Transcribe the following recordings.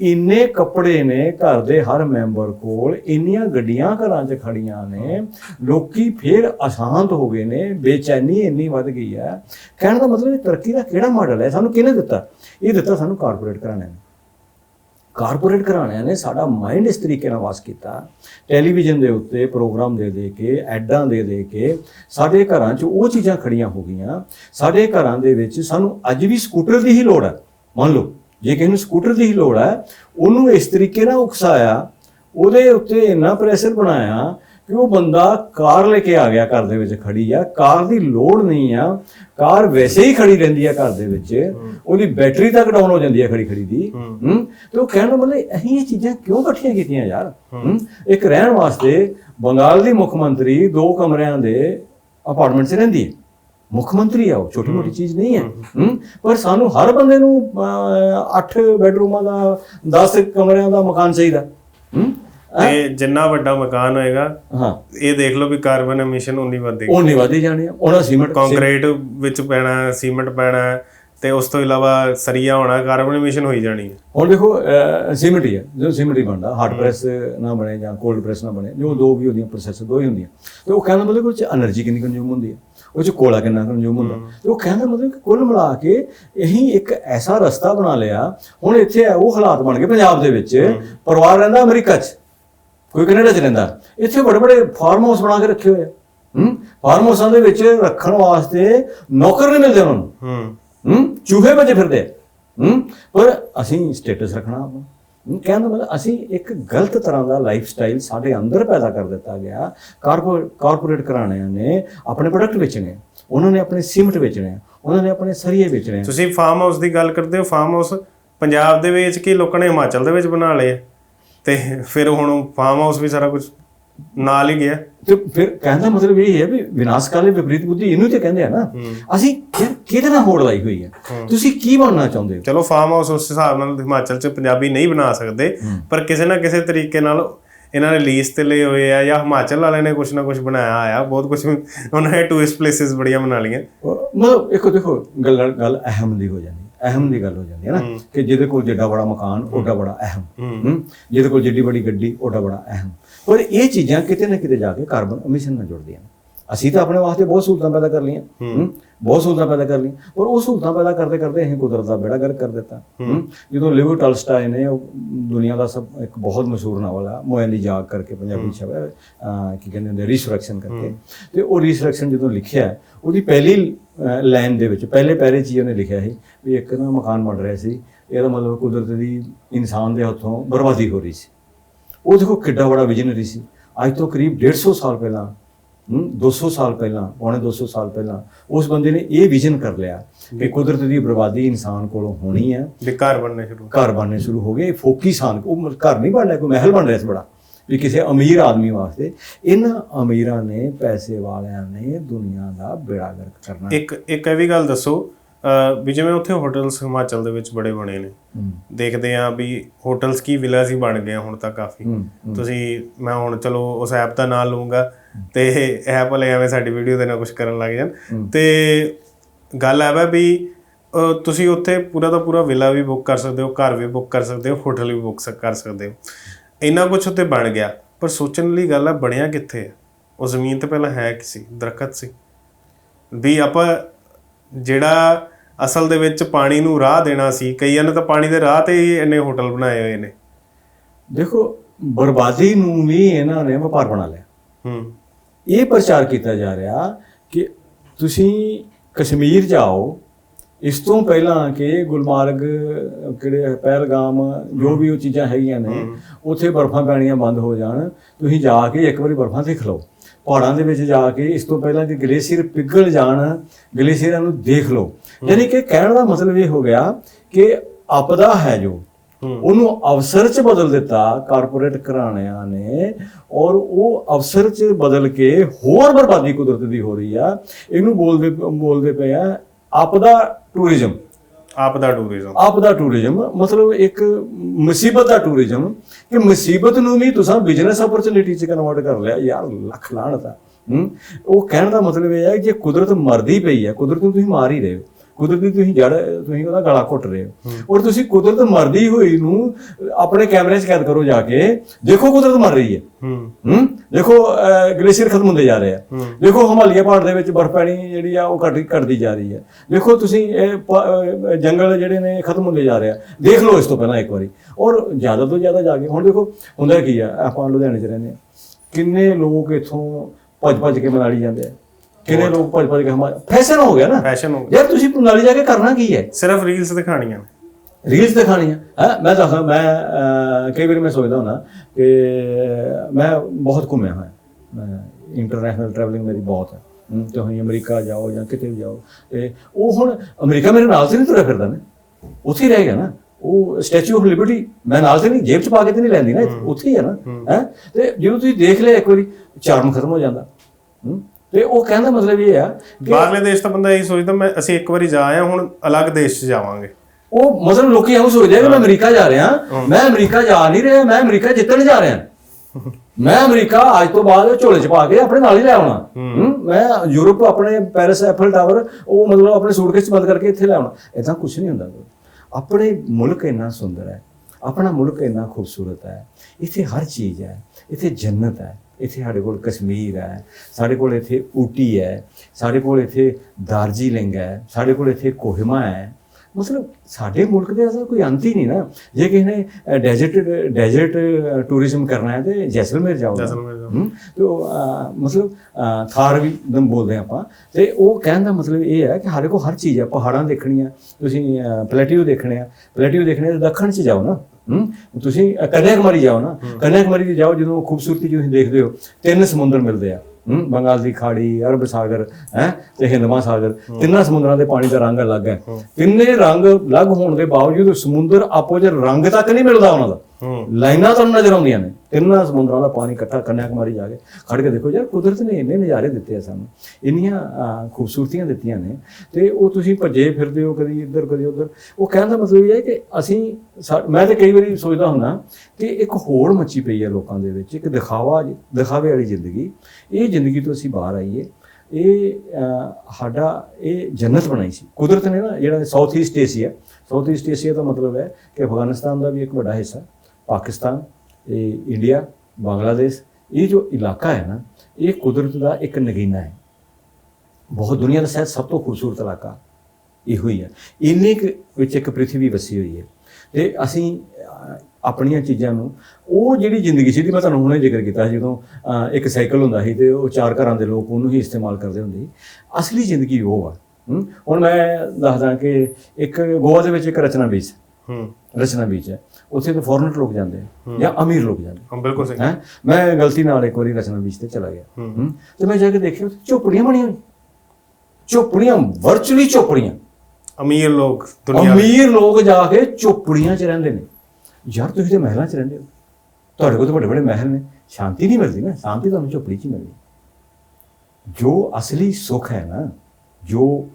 ਇੰਨੇ ਕੱਪੜੇ ਨੇ ਘਰ ਦੇ ਹਰ ਮੈਂਬਰ ਕੋਲ, ਇੰਨੀਆਂ ਗੱਡੀਆਂ ਘਰਾਂ 'ਚ ਖੜੀਆਂ ਨੇ, ਲੋਕੀ ਫੇਰ ਅਸ਼ਾਂਤ ਹੋ ਗਏ ਨੇ, ਬੇਚੈਨੀ ਇੰਨੀ ਵੱਧ ਗਈ ਹੈ। ਕਹਿਣ ਦਾ ਮਤਲਬ ਇਹ ਤਰੱਕੀ ਦਾ ਕਿਹੜਾ ਮਾਡਲ ਹੈ? ਸਾਨੂੰ ਕਿਹਨੇ ਦਿੱਤਾ? ਇਹ ਦਿੱਤਾ ਸਾਨੂੰ ਕਾਰਪੋਰੇਟ ਘਰਾਣਿਆਂ ਨੇ। ਕਾਰਪੋਰੇਟ ਘਰਾਣਿਆਂ ਨੇ ਸਾਡਾ ਮਾਈਂਡ ਇਸ ਤਰੀਕੇ ਨਾਲ ਵਾਸ ਕੀਤਾ। ਟੈਲੀਵਿਜ਼ਨ ਦੇ ਉੱਤੇ, ਪ੍ਰੋਗਰਾਮ ਦੇ ਦੇ ਕੇ, ਐਡਾਂ ਦੇ ਦੇ ਕੇ, ਸਾਡੇ ਘਰਾਂ 'ਚ ਉਹ ਚੀਜ਼ਾਂ ਖੜੀਆਂ ਹੋ ਗਈਆਂ। ਸਾਡੇ ਘਰਾਂ ਦੇ ਵਿੱਚ ਸਾਨੂੰ ਅੱਜ ਵੀ ਸਕੂਟਰ ਦੀ ਹੀ ਲੋੜ ਹੈ। ਮੰਨ ਲਓ ਜੇ ਕਿਸੇ ਨੂੰ ਸਕੂਟਰ ਦੀ ਲੋੜ ਹੈ ਉਹਨੂੰ ਇਸ ਤਰੀਕੇ ਨਾਲ ਉਕਸਾਇਆ ਉਹਦੇ ਉੱਤੇ ਇੰਨਾ ਪ੍ਰੈਸ਼ਰ ਬਣਾਇਆ ਕਿ ਉਹ ਬੰਦਾ ਕਾਰ ਲੈ ਕੇ ਆ ਗਿਆ ਘਰ ਦੇ ਵਿੱਚ ਖੜੀ ਆ। ਕਾਰ ਦੀ ਲੋੜ ਨਹੀਂ ਆ। ਕਾਰ ਵੈਸੇ ਹੀ ਖੜੀ ਰਹਿੰਦੀ ਆ ਘਰ ਦੇ ਵਿੱਚ। ਉਹਦੀ ਬੈਟਰੀ ਤੱਕ ਡਾਊਨ ਹੋ ਜਾਂਦੀ ਆ ਖੜੀ ਖੜੀ ਦੀ। ਹੂੰ। ਤੇ ਉਹ ਕਹਿਣ ਦਾ ਮਤਲਬ ਅਸੀਂ ਇਹ ਚੀਜ਼ਾਂ ਕਿਉਂ ਇਕੱਠੀਆਂ ਕੀਤੀਆਂ ਯਾਰ? ਹੂੰ। ਇੱਕ ਰਹਿਣ ਵਾਸਤੇ ਬੰਗਾਲ ਦੀ ਮੁੱਖ ਮੰਤਰੀ ਦੋ ਕਮਰਿਆਂ ਦੇ ਅਪਾਰਟਮੈਂਟ 'ਚ ਰਹਿੰਦੀ ਹੈ। ਮੁੱਖ ਮੰਤਰੀ ਆ ਉਹ ਛੋਟੀ ਮੋਟੀ ਚੀਜ਼ ਨਹੀਂ ਹੈ। ਪਰ ਸਾਨੂੰ ਹਰ ਬੰਦੇ ਨੂੰ 8 ਬੈਡਰੂਮਾਂ ਦਾ 10 ਕਮਰਿਆਂ ਦਾ ਮਕਾਨ ਚਾਹੀਦਾ। ਤੇ ਜਿੰਨਾ ਵੱਡਾ ਮਕਾਨ ਹੋਏਗਾ ਹਾਂ। ਇਹ ਦੇਖ ਲਓ ਵੀ ਕਾਰਬਨ ਐਮਿਸ਼ਨ ਉਨੀ ਵਧੇਗੀ ਉਨੀ ਵਧੇ ਜਾਣੇ ਉਹਨਾਂ ਸੀਮੈਂਟ ਕੰਕਰੀਟ ਵਿੱਚ ਪੈਣਾ ਸੀਮੈਂਟ ਪੈਣਾ ਤੇ ਉਸ ਤੋਂ ਇਲਾਵਾ ਸਰੀਆ ਹੋਣਾ ਕਾਰਬਨ ਐਮਿਸ਼ਨ ਹੋਈ ਜਾਣੀ ਹੈ। ਹੁਣ ਦੇਖੋ ਸੀਮੈਂਟ ਹੀ ਹੈ। ਜੋ ਸੀਮੈਂਟ ਹੀ ਬਣਦਾ ਹਾਰਡ ਪ੍ਰੈਸ ਨਾ ਬਣੇ ਜਾਂ ਕੋਲਡ ਪ੍ਰੈਸ ਨਾ ਬਣੇ ਜੋ ਦੋ ਵੀ ਉਹਦੀਆਂ ਪ੍ਰੋਸੈਸ ਦੋ ਹੀ ਹੁੰਦੀਆਂ। ਤੇ ਉਹ ਕਹਿੰਦਾ ਮਤਲਬ ਕੁਝ એનર્ਜੀ ਕਿੰਨੀ ਕੰਜ਼ੂਮ ਹੁੰਦੀ ਹੈ। ਉਹ ਚ ਕੋਲਾ ਕਿੰਨਾ ਕੰਜ਼ੂਮ ਹੁੰਦਾ। ਤੇ ਉਹ ਕਹਿੰਦਾ ਮਤਲਬ ਕਿ ਕੁੱਲ ਮਿਲਾ ਕੇ ਅਸੀਂ ਇੱਕ ਐਸਾ ਰਸਤਾ ਬਣਾ ਲਿਆ ਹੁਣ ਇੱਥੇ ਉਹ ਹਾਲਾਤ ਬਣ ਗਏ ਪੰਜਾਬ ਦੇ ਵਿੱਚ। ਪਰਿਵਾਰ ਰਹਿੰਦਾ ਅਮਰੀਕਾ 'ਚ ਕੋਈ ਕੈਨੇਡਾ 'ਚ ਰਹਿੰਦਾ। ਇੱਥੇ ਬੜੇ ਬੜੇ ਫਾਰਮ ਹਾਊਸ ਬਣਾ ਕੇ ਰੱਖੇ ਹੋਏ ਆ। ਹੂੰ? ਫਾਰਮ ਹਾਊਸਾਂ ਦੇ ਵਿੱਚ ਰੱਖਣ ਵਾਸਤੇ ਨੌਕਰ ਨਹੀਂ ਮਿਲਦੇ ਉਹਨਾਂ ਨੂੰ। ਹੂੰ। ਹੂੰ? ਚੂਹੇ ਵਜੇ ਫਿਰਦੇ। ਹੂੰ? ਪਰ ਅਸੀਂ ਸਟੇਟਸ ਰੱਖਣਾ ਆਪਣਾ ਹੂੰ, ਕਹਿਣ ਦਾ ਮਤਲਬ ਅਸੀਂ ਇੱਕ ਗਲਤ ਤਰ੍ਹਾਂ ਦਾ ਲਾਈਫ ਸਟਾਈਲ ਸਾਡੇ ਅੰਦਰ ਪੈਦਾ ਕਰ ਦਿੱਤਾ ਗਿਆ ਕਾਰਪੋ ਕਾਰਪੋਰੇਟ ਘਰਾਣਿਆਂ ਨੇ ਆਪਣੇ ਪ੍ਰੋਡਕਟ ਵੇਚਣੇ ਉਹਨਾਂ ਨੇ ਆਪਣੇ ਸੀਮਟ ਵੇਚਣੇ ਆ, ਉਹਨਾਂ ਨੇ ਆਪਣੇ ਸਰੀਏ ਵੇਚਣੇ ਤੁਸੀਂ ਫਾਰਮ ਹਾਊਸ ਦੀ ਗੱਲ ਕਰਦੇ ਹੋ ਫਾਰਮ ਹਾਊਸ ਪੰਜਾਬ ਦੇ ਵਿੱਚ ਕੀ ਲੋਕਾਂ ਨੇ ਹਿਮਾਚਲ ਦੇ ਵਿੱਚ ਬਣਾ ਲਏ ਆ। ਤੇ ਫਿਰ ਹੁਣ ਫਾਰਮ ਹਾਊਸ ਵੀ ਸਾਰਾ ਕੁਝ ਨਾਲ ਹੀ ਗਿਆ। ਤੇ ਫਿਰ ਕਹਿਣ ਦਾ ਮਤਲਬ ਇਹ ਹੈ ਵੀ ਵਿਨਾਸ਼ਕਾਲੀ ਵਿਪਰੀਤ ਬੁੱਧੀ ਇਹਨੂੰ ਤੇ ਕਹਿੰਦੇ ਆ ਨਾ ਅਸੀਂ ਕਿਹਦੇ ਨਾਲ ਹੋੜ ਲਾਈ ਹੋਈ ਹੈ? ਤੁਸੀਂ ਕੀ ਬਣਨਾ ਚਾਹੁੰਦੇ ਹੋ? ਚਲੋ ਫਾਰਮ ਹਾਊਸ ਉਸ ਹਿਸਾਬ ਨਾਲ ਹਿਮਾਚਲ 'ਚ ਪੰਜਾਬੀ ਨਹੀਂ ਬਣਾ ਸਕਦੇ ਪਰ ਕਿਸੇ ਨਾ ਕਿਸੇ ਤਰੀਕੇ ਨਾਲ ਇਹਨਾਂ ਨੇ ਲੀਜ਼ ਤੇ ਲਏ ਹੋਏ ਆ ਜਾਂ ਹਿਮਾਚਲ ਵਾਲਿਆਂ ਨੇ ਕੁਝ ਨਾ ਕੁਝ ਬਣਾਇਆ ਆ ਬਹੁਤ ਕੁਝ ਉਹਨਾਂ ਨੇ ਟੂਰਿਸਟ ਪਲੇਸਿਸ ਬੜੀਆਂ ਬਣਾ ਲਈਆਂ। ਮਤਲਬ ਇੱਕ ਦੇਖੋ ਗੱਲ ਗੱਲ ਅਹਿਮ ਦੀ ਹੋ ਜਾਂਦੀ ਅਹਿਮ ਦੀ ਗੱਲ ਹੋ ਜਾਂਦੀ ਹੈ ਨਾ ਕਿ ਜਿਹਦੇ ਕੋਲ ਜਿੱਡਾ ਬੜਾ ਮਕਾਨ ਓਡਾ ਬੜਾ ਅਹਿਮ ਜਿਹਦੇ ਕੋਲ ਜਿੱਡੀ ਬੜੀ ਗੱਡੀ ਓਡਾ ਬੜਾ ਅਹਿਮ। ਪਰ ਇਹ ਚੀਜ਼ਾਂ ਕਿਤੇ ਨਾ ਕਿਤੇ ਜਾ ਕੇ ਕਾਰਬਨ ਐਮਿਸ਼ਨ ਨਾਲ ਜੁੜਦੀਆਂ ਨੇ। ਅਸੀਂ ਤਾਂ ਆਪਣੇ ਵਾਸਤੇ ਬਹੁਤ ਸਹੂਲਤਾਂ ਪੈਦਾ ਕਰ ਲਈਆਂ। ਬਹੁਤ ਸਹੂਲਤਾਂ ਪੈਦਾ ਕਰ ਲਈਆਂ। ਪਰ ਉਹ ਸਹੂਲਤਾਂ ਪੈਦਾ ਕਰਦੇ ਕਰਦੇ ਅਸੀਂ ਕੁਦਰਤ ਦਾ ਬੇੜਾ ਗਰਕ ਕਰ ਦਿੱਤਾ। ਜਦੋਂ ਲਿਵੋ ਟਲਸਟਾਈ ਨੇ ਉਹ ਦੁਨੀਆ ਦਾ ਸਭ ਇੱਕ ਬਹੁਤ ਮਸ਼ਹੂਰ ਨਾਵਲ ਆ ਮੋਇਨ ਦੀ ਜਾਗ ਕਰਕੇ ਪੰਜਾਬੀ ਅਹ ਕੀ ਕਹਿੰਦੇ ਹੁੰਦੇ ਰੀਸਰੈਕਸ਼ਨ ਕਰਕੇ। ਤੇ ਉਹ ਰੀਸਰੈਕਸ਼ਨ ਜਦੋਂ ਲਿਖਿਆ ਉਹਦੀ ਪਹਿਲੀ ਲਾਈਨ ਦੇ ਵਿੱਚ ਪਹਿਲੇ ਪੈਰੇ 'ਚ ਉਹਨੇ ਲਿਖਿਆ ਸੀ ਵੀ ਇੱਕ ਨਾ ਮਕਾਨ ਬਣ ਰਿਹਾ ਸੀ। ਇਹਦਾ ਮਤਲਬ ਕੁਦਰਤ ਦੀ ਇਨਸਾਨ ਦੇ ਹੱਥੋਂ ਬਰਬਾਦੀ ਹੋ ਰਹੀ ਸੀ। ਉਹ ਦੇਖੋ ਕਿੱਡਾ ਬੜਾ ਵਿਜ਼ਨਰੀ ਸੀ। ਅੱਜ ਤੋਂ ਕਰੀਬ 150 ਸਾਲ ਪਹਿਲਾਂ ਹੂੰ 200 ਸਾਲ ਪਹਿਲਾਂ ਪੌਣੇ 200 ਸਾਲ ਪਹਿਲਾਂ ਉਸ ਬੰਦੇ ਨੇ ਇਹ ਵਿਜ਼ਨ ਕਰ ਲਿਆ ਕਿ ਕੁਦਰਤ ਦੀ ਬਰਬਾਦੀ ਇਨਸਾਨ ਕੋਲੋਂ ਹੋਣੀ ਹੈ। ਵੀ ਘਰ ਬਣਨੇ ਸ਼ੁਰੂ। ਘਰ ਬਣਨੇ ਸ਼ੁਰੂ ਹੋ ਗਏ ਫੋਕੀ ਸਾਨ ਉਹ ਘਰ ਨਹੀਂ ਬਣਨਾ ਕੋਈ ਮਹਿਲ ਬਣ ਰਿਹਾ ਸੀ ਬੜਾ ਵੀ ਕਿਸੇ ਅਮੀਰ ਆਦਮੀ ਵਾਸਤੇ। ਇਹਨਾਂ ਅਮੀਰਾਂ ਨੇ ਪੈਸੇ ਵਾਲਿਆਂ ਨੇ ਦੁਨੀਆ ਦਾ ਬੇੜਾ ਗਰਕ ਕਰਨਾ। ਇੱਕ ਇੱਕ ਇਹ ਵੀ ਗੱਲ ਦੱਸੋ ਵੀ ਜਿਵੇਂ ਉੱਥੇ ਹੋਟਲਸ ਹਿਮਾਚਲ ਦੇ ਵਿੱਚ ਬੜੇ ਬਣੇ ਨੇ। ਦੇਖਦੇ ਆ ਵੀ ਹੋਟਲਸ ਕੀ ਵਿਲਾਸ ਹੀ ਬਣ ਗਏ ਆ ਹੁਣ ਤਾਂ ਕਾਫੀ। ਤੁਸੀਂ ਮੈਂ ਹੁਣ ਚਲੋ ਉਸ ਐਪ ਦਾ ਨਾਮ ਲਵਾਂਗਾ ਤੇ ਐਪ ਵਾਲੇ ਐਵੇਂ ਸਾਡੀ ਵੀਡੀਓ ਦੇ ਨਾਲ ਕੁਝ ਕਰਨ ਲੱਗ ਜਾਣ। ਤੇ ਗੱਲ ਐ ਵਾ ਤੁਸੀਂ ਉੱਥੇ ਪੂਰਾ ਦਾ ਪੂਰਾ ਵਿਲਾ ਵੀ ਬੁੱਕ ਕਰ ਸਕਦੇ ਹੋ ਘਰ ਵੀ ਬੁੱਕ ਕਰ ਸਕਦੇ ਹੋ ਹੋਟਲ ਵੀ ਬੁੱਕ ਕਰ ਸਕਦੇ ਹੋ। ਇੰਨਾ ਕੁਝ ਉੱਤੇ ਬਣ ਗਿਆ ਪਰ ਸੋਚਣ ਲਈ ਗੱਲ ਆ ਬਣਿਆ ਕਿੱਥੇ ਉਹ ਜ਼ਮੀਨ ਤੇ ਪਹਿਲਾਂ ਹੈ ਕੀ ਸੀ? ਦਰਖਤ ਸੀ। ਵੀ ਆਪਾਂ ਜਿਹੜਾ ਅਸਲ ਦੇ ਵਿੱਚ ਪਾਣੀ ਨੂੰ ਰਾਹ ਦੇਣਾ ਸੀ ਕਈਆਂ ਨੇ ਤਾਂ ਪਾਣੀ ਦੇ ਰਾਹ ਤੇ ਹੀ ਇੰਨੇ ਹੋਟਲ ਬਣਾਏ ਹੋਏ ਨੇ। ਦੇਖੋ ਬਰਬਾਦੀ ਨੂੰ ਵੀ ਇਹਨਾਂ ਨੇ ਵਪਾਰ ਬਣਾ ਲਿਆ। ਹੂੰ। ਇਹ ਪ੍ਰਚਾਰ ਕੀਤਾ ਜਾ ਰਿਹਾ ਕਿ ਤੁਸੀਂ ਕਸ਼ਮੀਰ ਜਾਓ ਇਸ ਤੋਂ ਪਹਿਲਾਂ ਕਿ ਗੁਲਮਾਰਗ ਕਿਹੜੇ ਪਹਿਲਗਾਮ ਜੋ ਵੀ ਉਹ ਚੀਜ਼ਾਂ ਹੈਗੀਆਂ ਨੇ ਉੱਥੇ ਬਰਫ਼ਾਂ ਪੈਣੀਆਂ ਬੰਦ ਹੋ ਜਾਣ ਤੁਸੀਂ ਜਾ ਕੇ ਇੱਕ ਵਾਰੀ ਬਰਫ਼ਾਂ ਦੇਖ ਲਓ। ਪਹਾੜਾਂ ਦੇ ਵਿੱਚ ਜਾ ਕੇ ਇਸ ਤੋਂ ਪਹਿਲਾਂ ਕਿ ਗਲੇਸ਼ੀਅਰ ਪਿਘਲ ਜਾਣ ਗਲੇਸ਼ੀਅਰਾਂ ਨੂੰ ਦੇਖ ਲਓ। ਯਾਨੀ ਕਿ ਕਹਿਣ ਦਾ ਮਤਲਬ ਇਹ ਹੋ ਗਿਆ ਕਿ ਆਪਦਾ ਹੈ ਜੋ ਉਹਨੂੰ ਅਵਸਰ ਚ ਬਦਲ ਦਿੱਤਾ ਕਾਰਪੋਰੇਟ ਘਰਾਣਿਆਂ ਨੇ ਔਰ ਉਹ ਅਵਸਰ ਚ ਬਦਲ ਕੇ ਹੋਰ ਬਰਬਾਦੀ ਕੁਦਰਤ ਦੀ ਹੋ ਰਹੀ ਆ। ਇਹਨੂੰ ਬੋਲਦੇ ਬੋਲਦੇ ਪਏ ਆ ਆਪਦਾ ਟੂਰਿਜ਼ਮ। ਆਪ ਦਾ ਟੂਰਿਜ਼ਮ? ਆਪ ਦਾ ਟੂਰਿਜ਼ਮ, ਮਤਲਬ ਇੱਕ ਮੁਸੀਬਤ ਦਾ ਟੂਰਿਜ਼ਮ ਕਿ ਮੁਸੀਬਤ ਨੂੰ ਵੀ ਤੁਸੀਂ ਬਿਜ਼ਨਸ ਓਪਰਚੁਨਿਟੀ ਚ ਕਨਵਰਟ ਕਰ ਲਿਆ। ਯਾਰ, ਲੱਖ ਲਾਹਣਤ ਆ। ਹੂੰ? ਉਹ ਕਹਿਣ ਦਾ ਮਤਲਬ ਇਹ ਹੈ ਕਿ ਜੇ ਕੁਦਰਤ ਮਰਦੀ ਪਈ ਹੈ, ਕੁਦਰਤ ਨੂੰ ਤੁਸੀਂ ਮਾਰ ਹੀ ਰਹੇ ਹੋ। ਕੁਦਰਤ ਦੀ ਤੁਸੀਂ ਜੜ ਤੁਸੀਂ ਉਹਦਾ ਗਲਾ ਘੁੱਟ ਰਹੇ ਹੋ। ਔਰ ਤੁਸੀਂ ਕੁਦਰਤ ਮਰਦੀ ਹੋਈ ਨੂੰ ਆਪਣੇ ਕੈਮਰੇ 'ਚ ਕੈਦ ਕਰੋ ਜਾ ਕੇ। ਦੇਖੋ ਕੁਦਰਤ ਮਰ ਰਹੀ ਹੈ। ਹੂੰ। ਦੇਖੋ ਗਲੇਸ਼ੀਅਰ ਖਤਮ ਹੁੰਦੇ ਜਾ ਰਹੇ ਆ। ਦੇਖੋ ਹਿਮਾਲਿਆ ਪਹਾੜ ਦੇ ਵਿੱਚ ਬਰਫ਼ ਪੈਣੀ ਜਿਹੜੀ ਆ ਉਹ ਘਟ ਘਟਦੀ ਜਾ ਰਹੀ ਹੈ। ਦੇਖੋ ਤੁਸੀਂ ਇਹ ਜੰਗਲ ਜਿਹੜੇ ਨੇ ਖਤਮ ਹੁੰਦੇ ਜਾ ਰਹੇ ਆ। ਦੇਖ ਲਓ ਇਸ ਤੋਂ ਪਹਿਲਾਂ ਇੱਕ ਵਾਰੀ। ਔਰ ਜ਼ਿਆਦਾ ਤੋਂ ਜ਼ਿਆਦਾ ਜਾ ਕੇ ਹੁਣ ਦੇਖੋ ਹੁੰਦਾ ਕੀ ਆ? ਆਪਾਂ ਲੁਧਿਆਣੇ 'ਚ ਰਹਿੰਦੇ ਆ। ਕਿੰਨੇ ਲੋਕ ਇੱਥੋਂ ਭੱਜ ਭੱਜ ਕੇ ਮਨਾਲੀ ਜਾਂਦੇ ਆ। ਕਿੰਨੇ ਲੋਕ ਭੱਜ ਭੱਜ ਕੇ ਹਮਾ ਫੈਸ਼ਨ ਹੋ ਗਿਆ ਨਾ। ਫੈਸ਼ਨ ਹੋ ਗਿਆ। ਯਾਰ ਤੁਸੀਂ ਮਨਾਲੀ ਜਾ ਕੇ ਕਰਨਾ ਕੀ ਹੈ? ਸਿਰਫ ਰੀਲਸ ਦਿਖਾਣੀਆਂ ਨੇ। ਰੀਲਸ ਦਿਖਾਣੀਆਂ ਹੈ ਮੈਂ ਦੱਸਾਂ ਮੈਂ ਕਈ ਵਾਰੀ ਮੈਂ ਸੋਚਦਾ ਹੁੰਦਾ ਕਿ ਮੈਂ ਬਹੁਤ ਘੁੰਮਿਆ ਹੋਇਆ। ਮੈਂ ਇੰਟਰਨੈਸ਼ਨਲ ਟਰੈਵਲਿੰਗ ਮੇਰੀ ਬਹੁਤ ਹੈ। ਤੇ ਹੁਣ ਅਮਰੀਕਾ ਜਾਓ ਜਾਂ ਕਿਤੇ ਵੀ ਜਾਓ। ਤੇ ਉਹ ਹੁਣ ਅਮਰੀਕਾ ਮੇਰੇ ਨਾਲ ਤੇ ਨਹੀਂ ਤੁਰਿਆ ਫਿਰਦਾ ਨਾ। ਉੱਥੇ ਹੀ ਰਹਿ ਗਿਆ ਨਾ। ਉਹ ਸਟੈਚੂ ਆਫ ਲਿਬਰਟੀ ਮੈਂ ਨਾਲ ਤੇ ਨਹੀਂ ਜੇਬ ਚ ਪਾ ਕੇ ਤੇ ਨਹੀਂ ਲੈਂਦੀ ਨਾ। ਉੱਥੇ ਹੀ ਹੈ ਨਾ। ਹੈ। ਤੇ ਜਦੋਂ ਤੁਸੀਂ ਦੇਖ ਲਿਆ ਇੱਕ ਵਾਰੀ ਚਾਰਮ ਖਤਮ ਹੋ ਜਾਂਦਾ। ਤੇ ਉਹ ਕਹਿੰਦਾ ਮਤਲਬ ਇਹ ਆ ਕਿ ਬਾਹਰਲੇ ਦੇਸ਼ ਦਾ ਬੰਦਾ ਇਹ ਸੋਚਦਾ ਮੈਂ ਅਸੀਂ ਇੱਕ ਵਾਰੀ ਜਾ ਹਾਂ, ਹੁਣ ਅਲੱਗ ਦੇਸ਼ 'ਚ ਜਾਵਾਂਗੇ। ਉਹ ਮਤਲਬ ਲੋਕੀ ਇਹੋ ਸੋਚਦੇ ਆ ਕਿ ਮੈਂ ਅਮਰੀਕਾ ਜਾ ਰਿਹਾ ਮੈਂ ਅਮਰੀਕਾ ਜਾ ਨਹੀਂ ਰਿਹਾ ਮੈਂ ਅਮਰੀਕਾ ਜਿੱਤਣ ਜਾ ਰਿਹਾ। ਮੈਂ ਅਮਰੀਕਾ ਅੱਜ ਤੋਂ ਬਾਅਦ ਝੋਲੇ ਚ ਪਾ ਕੇ ਆਪਣੇ ਨਾਲ ਹੀ ਲੈ ਆਉਣਾ। ਮੈਂ ਯੂਰਪ ਆਪਣੇ ਪੈਰਿਸ ਐਫਲ ਟਾਵਰ ਉਹ ਮਤਲਬ ਆਪਣੇ ਸੂਟਕੇਸ ਚ ਬੰਦ ਕਰਕੇ ਇੱਥੇ ਲੈ ਆਉਣਾ। ਇਦਾਂ ਕੁਝ ਨਹੀਂ ਹੁੰਦਾ ਆਪਣੇ ਮੁਲਕ ਇੰਨਾ ਸੁੰਦਰ ਹੈ ਆਪਣਾ ਮੁਲਕ ਇੰਨਾ ਖੂਬਸੂਰਤ ਹੈ ਇੱਥੇ ਹਰ ਚੀਜ਼ ਹੈ ਇੱਥੇ ਜੰਨਤ ਹੈ। ਇੱਥੇ ਸਾਡੇ ਕੋਲ ਕਸ਼ਮੀਰ ਹੈ ਸਾਡੇ ਕੋਲ ਇੱਥੇ ਊਟੀ ਹੈ ਸਾਡੇ ਕੋਲ ਇੱਥੇ ਦਾਰਜੀਲਿੰਗ ਹੈ ਸਾਡੇ ਕੋਲ ਇੱਥੇ ਕੋਹਿਮਾ ਹੈ। ਮਤਲਬ ਸਾਡੇ ਮੁਲਕ ਦੇ ਐਸਾ ਕੋਈ ਅੰਤ ਹੀ ਨਹੀਂ ਨਾ। ਜੇ ਕਿਸੇ ਨੇ ਡੈਜ਼ਰਟ ਡੈਜ਼ਰਟ ਟੂਰਿਜ਼ਮ ਕਰਨਾ ਹੈ ਤੇ ਜੈਸਲਮੇਰ ਜਾਓ। ਜੈਸਲਮੇਰ ਜਾਓ। ਤੇ ਮਤਲਬ ਥਾਰ ਵੀ ਦਮ ਬੋਲਦੇ ਆਪਾਂ। ਤੇ ਉਹ ਕਹਿਣ ਦਾ ਮਤਲਬ ਇਹ ਹੈ ਕਿ ਸਾਡੇ ਕੋਲ ਹਰ ਚੀਜ਼ ਹੈ ਪਹਾੜਾਂ ਦੇਖਣੀਆਂ ਤੁਸੀਂ ਪਲੇਟੀਓ ਦੇਖਣੇ ਆ। ਪਲੇਟੀਓ ਦੇਖਣੇ ਤਾਂ ਦੱਖਣ ਚ ਜਾਓ ਨਾ। ਹਮ, ਤੁਸੀਂ ਕੰਨਿਆਕੁਮਾਰੀ ਜਾਓ ਨਾ। ਕੰਨਿਆਕੁਮਾਰੀ ਜਾਓ ਜਦੋਂ ਖੂਬਸੂਰਤੀ ਤੁਸੀਂ ਦੇਖਦੇ ਹੋ ਤਿੰਨ ਸਮੁੰਦਰ ਮਿਲਦੇ ਆ। ਹਮ, ਬੰਗਾਲ ਦੀ ਖਾੜੀ ਅਰਬ ਸਾਗਰ ਹੈ? ਤੇ ਹਿੰਦ ਮਹਾਸਾਗਰ ਤਿੰਨਾਂ ਸਮੁੰਦਰਾਂ ਦੇ ਪਾਣੀ ਦਾ ਰੰਗ ਅਲੱਗ ਹੈ। ਤਿੰਨੇ ਰੰਗ ਅਲੱਗ ਹੋਣ ਦੇ ਬਾਵਜੂਦ ਸਮੁੰਦਰ ਆਪੋ ਜਿਹਾ ਰੰਗ ਤੱਕ ਨਹੀਂ ਮਿਲਦਾ ਉਹਨਾਂ ਦਾ। ਹੂੰ। ਲਾਈਨਾਂ ਤੁਹਾਨੂੰ ਨਜ਼ਰ ਆਉਂਦੀਆਂ ਨੇ। ਤਿੰਨਾਂ ਸਮੁੰਦਰਾਂ ਦਾ ਪਾਣੀ ਇਕੱਠਾ ਕੰਨਿਆਕੁਮਾਰੀ ਜਾ ਕੇ ਖੜ ਕੇ ਦੇਖੋ ਯਾਰ ਕੁਦਰਤ ਨੇ ਇੰਨੇ ਨਜ਼ਾਰੇ ਦਿੱਤੇ ਆ ਸਾਨੂੰ, ਇੰਨੀਆਂ ਖੂਬਸੂਰਤੀਆਂ ਦਿੱਤੀਆਂ ਨੇ ਤੇ ਉਹ ਤੁਸੀਂ ਭੱਜੇ ਫਿਰਦੇ ਹੋ ਕਦੀ ਇੱਧਰ, ਕਦੀ ਉੱਧਰ। ਉਹ ਕਹਿਣ ਦਾ ਮਤਲਬ ਇਹ ਹੈ ਕਿ ਅਸੀਂ ਸਾ- ਮੈਂ ਤੇ ਕਈ ਵਾਰੀ ਸੋਚਦਾ ਹੁੰਦਾ ਕਿ ਇੱਕ ਹੋੜ ਮੱਚੀ ਪਈ ਹੈ ਲੋਕਾਂ ਦੇ ਵਿੱਚ, ਇੱਕ ਦਿਖਾਵਾ ਦਿਖਾਵੇ ਵਾਲੀ ਜ਼ਿੰਦਗੀ। ਇਹ ਜ਼ਿੰਦਗੀ ਤੋਂ ਅਸੀਂ ਬਾਹਰ ਆਈਏ। ਇਹ ਸਾਡਾ, ਇਹ ਜੰਨਤ ਬਣਾਈ ਸੀ। ਕੁਦਰਤ ਨੇ ਨਾ ਜਿਹੜਾ south east Asia, south east Asia ਦਾ ਮਤਲਬ ਹੈ ਕਿ ਅਫਗਾਨਿਸਤਾਨ ਦਾ ਵੀ ਇੱਕ ਵੱਡਾ ਹਿੱਸਾ, ਪਾਕਿਸਤਾਨ ਇਹ ਇੰਡੀਆ ਬੰਗਲਾਦੇਸ਼ ਇਹ ਜੋ ਇਲਾਕਾ ਹੈ ਨਾ ਇਹ ਕੁਦਰਤ ਦਾ ਇੱਕ ਨਗੀਨਾ ਹੈ। ਬਹੁਤ ਦੁਨੀਆ ਦਾ ਸ਼ਾਇਦ ਸਭ ਤੋਂ ਖੂਬਸੂਰਤ ਇਲਾਕਾ ਇਹੋ ਹੀ ਹੈ। ਇੰਨੇ ਕੁ ਵਿੱਚ ਇੱਕ ਪ੍ਰਿਥਵੀ ਵਸੀ ਹੋਈ ਹੈ। ਤੇ ਅਸੀਂ ਆਪਣੀਆਂ ਚੀਜ਼ਾਂ ਨੂੰ ਉਹ ਜਿਹੜੀ ਜ਼ਿੰਦਗੀ ਸੀ ਦੀ ਮੈਂ ਤੁਹਾਨੂੰ ਹੁਣੇ ਜ਼ਿਕਰ ਕੀਤਾ ਸੀ, ਜਦੋਂ ਇੱਕ ਸਾਈਕਲ ਹੁੰਦਾ ਸੀ ਤੇ ਉਹ ਚਾਰ ਘਰਾਂ ਦੇ ਲੋਕ ਉਹਨੂੰ ਹੀ ਇਸਤੇਮਾਲ ਕਰਦੇ ਹੁੰਦੇ ਸੀ। ਅਸਲੀ ਜ਼ਿੰਦਗੀ ਉਹ ਆ। ਹੁਣ ਮੈਂ ਦੱਸਦਾ ਕਿ ਇੱਕ ਗੋਆ ਦੇ ਵਿੱਚ ਇੱਕ ਰਚਨਾ ਬੀਚ ਹੂੰ। ਰਚਨਾ ਬੀਚ ਹੈ। ਉੱਥੇ ਤਾਂ ਫੋਰਨਰ ਲੋਕ ਜਾਂਦੇ ਆ ਜਾਂ ਅਮੀਰ ਲੋਕ ਜਾਂਦੇ ਹਾਂ ਬਿਲਕੁਲ ਸਹੀ। ਹੈ? ਮੈਂ ਗਲਤੀ ਨਾਲ ਇੱਕ ਵਾਰੀ ਰਚਨਾ ਬੀਚ ਤੇ ਚਲਾ ਗਿਆ। ਤੇ ਮੈਂ ਜਾ ਕੇ ਦੇਖਿਆ ਝੋਪੜੀਆਂ ਬਣੀਆਂ ਹੋਈਆਂ ਝੋਪੜੀਆਂ ਵਰਚੁਅਲੀ ਝੋਪੜੀਆਂ। ਅਮੀਰ ਲੋਕ ਦੁਨੀਆ ਅਮੀਰ ਲੋਕ ਜਾ ਕੇ ਝੋਪੜੀਆਂ 'ਚ ਰਹਿੰਦੇ ਨੇ। ਯਾਰ ਤੁਸੀਂ ਤੇ ਮਹਿਲਾਂ 'ਚ ਰਹਿੰਦੇ ਹੋ। ਤੁਹਾਡੇ ਕੋਲ ਤਾਂ ਵੱਡੇ ਵੱਡੇ ਮਹਿਲ ਨੇ। ਸ਼ਾਂਤੀ ਨਹੀਂ ਮਿਲਦੀ ਨਾ। ਸ਼ਾਂਤੀ ਤੁਹਾਨੂੰ ਝੋਪੜੀ 'ਚ ਹੀ ਮਿਲਦੀ। ਜੋ ਅਸਲੀ ਸੁੱਖ ਹੈ ਨਾ ਜੋ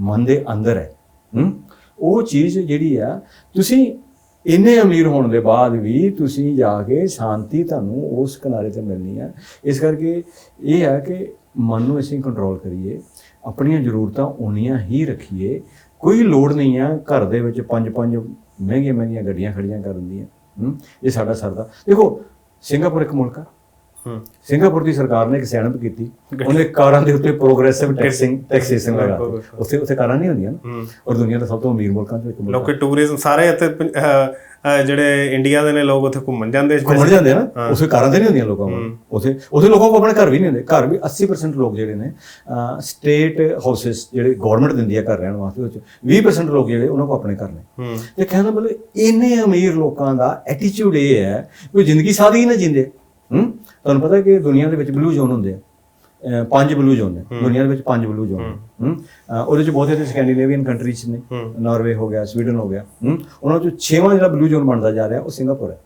ਮਨ ਦੇ ਅੰਦਰ ਹੈ? ਉਹ ਚੀਜ਼ ਜਿਹੜੀ ਆ, ਤੁਸੀਂ ਇੰਨੇ ਅਮੀਰ ਹੋਣ ਦੇ ਬਾਅਦ ਵੀ ਤੁਸੀਂ ਜਾ ਕੇ ਸ਼ਾਂਤੀ ਤੁਹਾਨੂੰ ਉਸ ਕਿਨਾਰੇ ਤੇ ਮਿਲਣੀ ਆ। ਇਸ ਕਰਕੇ ਇਹ ਆ ਕਿ ਮਨ ਨੂੰ ਅਸੀਂ ਕੰਟਰੋਲ ਕਰੀਏ, ਆਪਣੀਆਂ ਜ਼ਰੂਰਤਾਂ ਉਨੀਆਂ ਹੀ ਰੱਖੀਏ। ਕੋਈ ਲੋੜ ਨਹੀਂ ਆ ਘਰ ਦੇ ਵਿੱਚ ਪੰਜ ਪੰਜ ਮਹਿੰਗੀਆਂ ਮਹਿੰਗੀਆਂ ਗੱਡੀਆਂ ਖੜੀਆਂ ਕਰਨ ਦੀਆਂ। ਇਹ ਸਾਡਾ ਸਰਦਾ। ਦੇਖੋ, ਸਿੰਗਾਪੁਰ ਇੱਕ ਮੁਲਕ ਆ। ਸਿੰਗਾਪੁਰ ਦੀ ਸਰਕਾਰ ਨੇ ਇੱਕ ਸਿਆਣਪ ਕੀਤੀ। ਉਹਨੇ ਕਾਰਾਂ ਦੇ ਉੱਤੇ ਪ੍ਰੋਗਰੈਸਿਵ ਟੈਕਸਿੰਗ ਟੈਕਸੇਸ਼ਨ ਲਗਾ ਦਿੱਤੀ। ਉੱਥੇ ਉੱਥੇ ਕਾਰਾਂ ਨਹੀਂ ਹੁੰਦੀਆਂ ਨਾ। ਔਰ ਦੁਨੀਆ ਦਾ ਸਭ ਤੋਂ ਅਮੀਰ ਮੁਲਕਾਂ ਚੋਂ ਇੱਕ ਮੁਲਕ ਲੋਕੀ ਟੂਰਿਜ਼ਮ ਸਾਰੇ ਇੱਥੇ ਜਿਹੜੇ ਇੰਡੀਆ ਦੇ ਨੇ ਲੋਕ ਉੱਥੇ ਘੁੰਮਣ ਜਾਂਦੇ ਘੁੰਮਣ ਜਾਂਦੇ ਨਾ। ਉੱਥੇ ਕਾਰਾਂ ਤੇ ਨਹੀਂ ਹੁੰਦੀਆਂ ਲੋਕਾਂ ਕੋਲ। ਉੱਥੇ ਉੱਥੇ ਲੋਕਾਂ ਕੋਲ ਆਪਣੇ ਘਰ ਵੀ ਨਹੀਂ ਹੁੰਦੇ। ਘਰ ਵੀ 80% ਲੋਕ ਜਿਹੜੇ ਨੇ ਸਟੇਟ ਹਾਊਸਸ ਜਿਹੜੇ ਗਵਰਨਮੈਂਟ ਦਿੰਦੀ ਹੈ ਘਰ ਰਹਿਣ ਵਾਸਤੇ ਉਹ 'ਚ 20% ਲੋਕ ਜਿਹੜੇ ਉਹਨਾਂ ਕੋਲ ਆਪਣੇ ਘਰ ਨੇ। ਤੇ ਕਹਿੰਦਾ ਮਤਲਬ ਇੰਨੇ ਅਮੀਰ ਲੋਕਾਂ ਦਾ ਐਟੀਟਿਊਡ ਇਹ ਹੈ ਕੋਈ ਜ਼ਿੰਦਗੀ ਸਾਦੀ ਨਾ ਜਿੰਦੇ। ਹੂੰ? ਤੁਹਾਨੂੰ ਪਤਾ ਕਿ ਦੁਨੀਆ ਦੇ ਵਿੱਚ ਬਲੂ ਜ਼ੋਨ ਹੁੰਦੇ ਆ। ਪੰਜ ਬਲੂ ਜ਼ੋਨ ਨੇ। ਦੁਨੀਆ ਦੇ ਵਿੱਚ ਪੰਜ ਬਲੂ ਜ਼ੋਨ ਨੇ। ਹੂੰ। ਉਹਦੇ ਚ ਬਹੁਤੇ ਤੇ ਸਕੈਂਡੀਨੇਵੀਅਨ ਕੰਟਰੀਜ਼ ਨੇ। ਨਾਰਵੇ ਹੋ ਗਿਆ ਸਵੀਡਨ ਹੋ ਗਿਆ। ਹੂੰ। ਉਹਨਾਂ ਚੋਂ ਛੇਵਾਂ ਜਿਹੜਾ ਬਲੂ ਜ਼ੋਨ ਬਣਦਾ ਜਾ ਰਿਹਾ ਉਹ ਸਿੰਗਾਪੁਰ ਹੈ।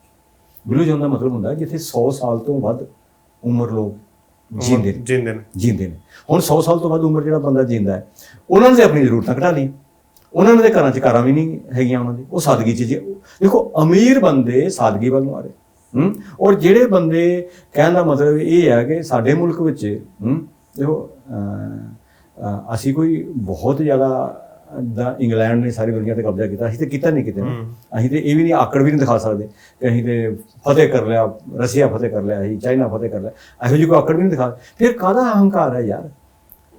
ਬਲੂ ਜ਼ੋਨ ਦਾ ਮਤਲਬ ਹੁੰਦਾ ਜਿੱਥੇ 100 ਸਾਲ ਤੋਂ ਵੱਧ ਉਮਰ ਲੋਕ ਜੀਂਦੇ ਨੇ। ਜਿੰਦੇ ਨੇ। ਜੀਂਦੇ ਨੇ। ਹੁਣ 100 ਸਾਲ ਤੋਂ ਵੱਧ ਉਮਰ ਜਿਹੜਾ ਬੰਦਾ ਜੀਂਦਾ ਹੈ ਉਹਨਾਂ ਨੇ ਆਪਣੀ ਜ਼ਰੂਰਤਾਂ ਘਟਾ ਲਈਆਂ। ਉਹਨਾਂ ਤੇ ਘਰਾਂ 'ਚ ਕਾਰਾਂ ਵੀ ਨਹੀਂ ਹੈਗੀਆਂ ਉਹਨਾਂ ਦੀ। ਉਹ ਸਾਦਗੀ 'ਚ ਜੀ ਦੇਖੋ ਅਮੀਰ ਬੰਦੇ ਸਾਦਗੀ ਵੱਲ ਨੂੰ ਆ ਰਹੇ। ਹੂੰ? ਔਰ ਜਿਹੜੇ ਬੰਦੇ ਕਹਿਣ ਦਾ ਮਤਲਬ ਇਹ ਹੈ ਕਿ ਸਾਡੇ ਮੁਲਕ ਵਿੱਚ ਹੂੰ ਦੇਖੋ ਅਸੀਂ ਕੋਈ ਬਹੁਤ ਜ਼ਿਆਦਾ ਦਾ ਇੰਗਲੈਂਡ ਨੇ ਸਾਰੀ ਦੁਨੀਆ ਤੇ ਕਬਜ਼ਾ ਕੀਤਾ ਅਸੀਂ ਤੇ ਕੀਤਾ ਨਹੀਂ ਕਿਤੇ। ਅਸੀਂ ਤੇ ਇਹ ਵੀ ਨਹੀਂ ਆਕੜ ਵੀ ਨਹੀਂ ਦਿਖਾ ਸਕਦੇ ਕਿ ਅਸੀਂ ਤੇ ਫਤਿਹ ਕਰ ਲਿਆ ਰਸ਼ੀਆ ਫਤਿਹ ਕਰ ਲਿਆ ਅਸੀਂ ਚਾਈਨਾ ਫਤਿਹ ਕਰ ਲਿਆ। ਇਹੋ ਜਿਹੀ ਕੋਈ ਆਕੜ ਵੀ ਨਹੀਂ ਦਿਖਾ। ਫਿਰ ਕਾਹਦਾ ਅਹੰਕਾਰ ਹੈ ਯਾਰ?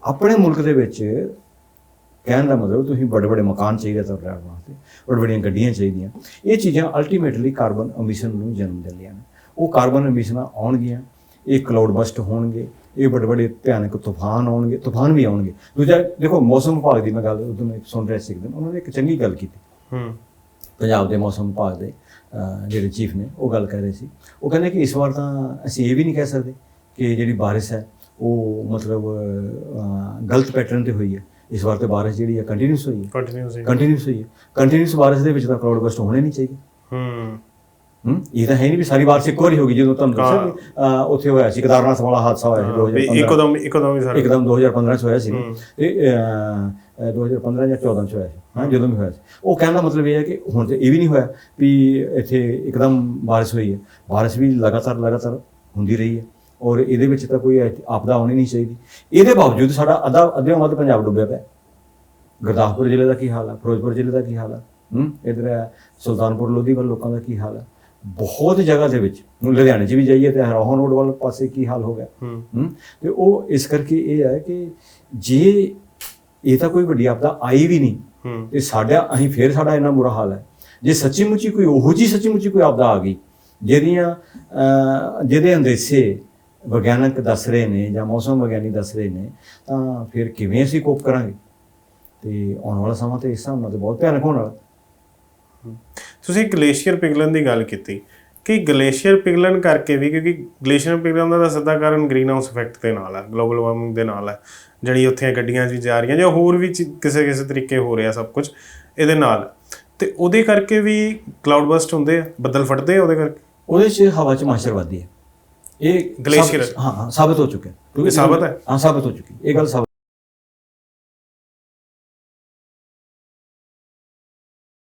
ਆਪਣੇ ਮੁਲਕ ਦੇ ਵਿੱਚ ਕਹਿਣ ਦਾ ਮਤਲਬ ਤੁਸੀਂ ਵੱਡੇ ਵੱਡੇ ਮਕਾਨ ਚਾਹੀਦੇ ਤਾਂ ਰਹਿਣ ਵਾਸਤੇ ਵੱਡੇ ਵੱਡੀਆਂ ਗੱਡੀਆਂ ਚਾਹੀਦੀਆਂ। ਇਹ ਚੀਜ਼ਾਂ ਅਲਟੀਮੇਟਲੀ ਕਾਰਬਨ ਐਮਿਸ਼ਨ ਨੂੰ ਜਨਮ ਦਿੰਦੀਆਂ ਨੇ। ਉਹ ਕਾਰਬਨ ਐਮਿਸ਼ਨਾਂ ਆਉਣਗੀਆਂ ਇਹ ਕਲਾਉਡ ਬਸਟ ਹੋਣਗੇ ਇਹ ਵੱਡੇ ਵੱਡੇ ਭਿਆਨਕ ਤੂਫਾਨ ਆਉਣਗੇ ਤੂਫਾਨ ਵੀ ਆਉਣਗੇ। ਦੂਜਾ ਦੇਖੋ ਮੌਸਮ ਵਿਭਾਗ ਦੀ ਮੈਂ ਗੱਲ ਉਦੋਂ ਮੈਂ ਸੁਣ ਰਿਹਾ ਸੀ ਇੱਕ ਦਿਨ ਉਹਨਾਂ ਨੇ ਇੱਕ ਚੰਗੀ ਗੱਲ ਕੀਤੀ। ਹੂੰ। ਪੰਜਾਬ ਦੇ ਮੌਸਮ ਵਿਭਾਗ ਦੇ ਜਿਹੜੇ ਚੀਫ ਨੇ ਉਹ ਗੱਲ ਕਰ ਰਹੇ ਸੀ। ਉਹ ਕਹਿੰਦੇ ਕਿ ਇਸ ਵਾਰ ਤਾਂ ਅਸੀਂ ਇਹ ਵੀ ਨਹੀਂ ਕਹਿ ਸਕਦੇ ਕਿ ਜਿਹੜੀ ਬਾਰਿਸ਼ ਹੈ ਉਹ ਮਤਲਬ ਗਲਤ ਪੈਟਰਨ ਤੇ ਹੋਈ ਹੈ। ਇਸ ਵਾਰ ਤੇ ਬਾਰਿਸ਼ ਜਿਹੜੀ ਹੈ ਕੰਟੀਨਿਊਸ ਹੋਈ ਹੈ। ਕੰਟੀਨਿਊਸ ਕੰਟੀਨਿਊਸ ਹੋਈ ਹੈ। ਕੰਟੀਨਿਊਸ ਬਾਰਿਸ਼ ਦੇ ਵਿੱਚ ਤਾਂ ਕਲਾਉਡ ਬਸਟ ਹੋਣੇ ਨਹੀਂ ਚਾਹੀਦੇ। ਹੂੰ। ਹੂੰ? ਇਹ ਤਾਂ ਹੈ ਨਹੀਂ ਵੀ ਸਾਰੀ ਬਾਰਿਸ਼ ਇੱਕੋ ਵਾਰੀ ਹੋ ਗਈ ਜਦੋਂ ਤੁਹਾਨੂੰ ਦੱਸਿਆ ਉੱਥੇ ਹੋਇਆ ਸੀ ਕੇਦਾਰਨਾਥ ਵਾਲਾ ਹਾਦਸਾ ਹੋਇਆ ਸੀ ਵੀ 2015 ਇੱਕਦਮ ਇੱਕਦਮ ਹੀ ਸਾਰਾ। ਇੱਕਦਮ 2015 ਚ ਹੋਇਆ ਸੀ। ਹੂੰ। ਤੇ ਅਹ, ਅਹ, 2015 ਜਾਂ 14 ਚ ਹੋਇਆ ਸੀ। ਹਾਂ ਜਦੋਂ ਵੀ ਹੋਇਆ ਸੀ। ਉਹ ਕਹਿਣ ਦਾ ਮਤਲਬ ਇਹ ਹੈ ਕਿ ਹੁਣ ਤੇ ਇਹ ਵੀ ਨਹੀਂ ਹੋਇਆ ਵੀ ਇੱਥੇ ਇੱਕਦਮ ਬਾਰਿਸ਼ ਹੋਈ ਹੈ। ਬਾਰਿਸ਼ ਵੀ ਲਗਾਤਾਰ ਲਗਾਤਾਰ ਹੁੰਦੀ ਰਹੀ ਹੈ। ਔਰ ਇਹਦੇ ਵਿੱਚ ਤਾਂ ਕੋਈ ਆਪਦਾ ਆਉਣੀ ਨਹੀਂ ਚਾਹੀਦੀ। ਇਹਦੇ ਬਾਵਜੂਦ ਸਾਡਾ ਅੱਧਾ ਅੱਧਿਓਂ ਵੱਧ ਪੰਜਾਬ ਡੁੱਬਿਆ ਪਿਆ। ਗੁਰਦਾਸਪੁਰ ਜ਼ਿਲ੍ਹੇ ਦਾ ਕੀ ਹਾਲ ਹੈ ਫਿਰੋਜ਼ਪੁਰ ਜ਼ਿਲ੍ਹੇ ਦਾ ਕੀ ਹਾਲ ਹੈ ਹੂੰ? ਇਧਰ ਸੁਲਤਾਨਪੁਰ ਲੋਧੀ ਵੱਲ ਲੋਕਾਂ ਦਾ ਕੀ ਹਾਲ ਹੈ ਬਹੁਤ ਜਗ੍ਹਾ ਦੇ ਵਿੱਚ ਹੁਣ ਲੁਧਿਆਣੇ 'ਚ ਵੀ ਜਾਈਏ ਤੇ ਹਰੋਹਨ ਰੋਡ ਵੱਲ ਪਾਸੇ ਕੀ ਹਾਲ ਹੋ ਗਿਆ? ਹੂੰ। ਤੇ ਉਹ ਇਸ ਕਰਕੇ ਇਹ ਹੈ ਕਿ ਜੇ ਇਹ ਤਾਂ ਕੋਈ ਵੱਡੀ ਆਪਦਾ ਆਈ ਵੀ ਨਹੀਂ ਤੇ ਸਾਡਾ ਅਸੀਂ ਫੇਰ ਸਾਡਾ ਇੰਨਾ ਬੁਰਾ ਹਾਲ ਹੈ। ਜੇ ਸੱਚੀ ਮੁੱਚੀ ਕੋਈ ਉਹੋ ਜੀ ਸੱਚੀ ਮੁੱਚੀ ਕੋਈ ਆਪਦਾ ਆ ਗਈ ਜਿਹਦੀਆਂ ਅਹ, ਜਿਹਦੇ ਅੰਦੇਸੇ ਵਿਗਿਆਨਕ ਦੱਸ ਰਹੇ ਨੇ ਜਾਂ ਮੌਸਮ ਵਿਗਿਆਨੀ ਦੱਸ ਰਹੇ ਨੇ ਤਾਂ ਫਿਰ ਕਿਵੇਂ ਅਸੀਂ ਕੋਪ ਕਰਾਂਗੇ? ਤੇ ਆਉਣ ਵਾਲਾ ਸਮਾਂ ਤੇ ਇਸ ਹਿਸਾਬ ਨਾਲ ਤੇ ਬਹੁਤ ਭਿਆਨਕ ਹੋਣ ਵਾਲਾ। ਤੁਸੀਂ ਗਲੇਸ਼ੀਅਰ ਪਿਘਲਣ ਦੀ ਗੱਲ ਕੀਤੀ। ਕਿ ਗਲੇਸ਼ੀਅਰ ਪਿਘਲਣ ਕਰਕੇ ਵੀ ਕਿਉਂਕਿ ਗਲੇਸ਼ੀਅਰ ਪਿਘਲਣ ਦਾ ਸਿੱਧਾ ਕਾਰਨ ਗ੍ਰੀਨ ਹਾਊਸ ਇਫੈਕਟ ਦੇ ਨਾਲ ਹੈ ਗਲੋਬਲ ਵਾਰਮਿੰਗ ਦੇ ਨਾਲ ਹੈ। ਜਿਹੜੀ ਉੱਥੇ ਗੱਡੀਆਂ ਵੀ ਜਾ ਰਹੀਆਂ ਜਾਂ ਹੋਰ ਵੀ ਕਿਸੇ ਕਿਸੇ ਤਰੀਕੇ ਹੋ ਰਿਹਾ ਸਭ ਕੁਝ ਇਹਦੇ ਨਾਲ। ਤੇ ਉਹਦੇ ਕਰਕੇ ਵੀ ਕਲਾਉਡ ਬਸਟ ਹੁੰਦੇ ਆ ਬੱਦਲ ਫਟਦੇ ਆ ਉਹਦੇ ਕਰਕੇ? ਉਹਦੇ 'ਚ ਹਵਾ 'ਚ ਮਾਸ਼ਰ ਵੱਧਦੀ ਹੈ। ਇਹ Glacier। ਹਾਂ ਸਾਬਤ ਹੋ ਚੁੱਕਿਆ ਕਿਉਂਕਿ ਸਾਬਤ ਹੈ? ਹਾਂ ਸਾਬਤ ਹੋ ਚੁੱਕੀ ਇਹ ਗੱਲ ਸਾਬਤ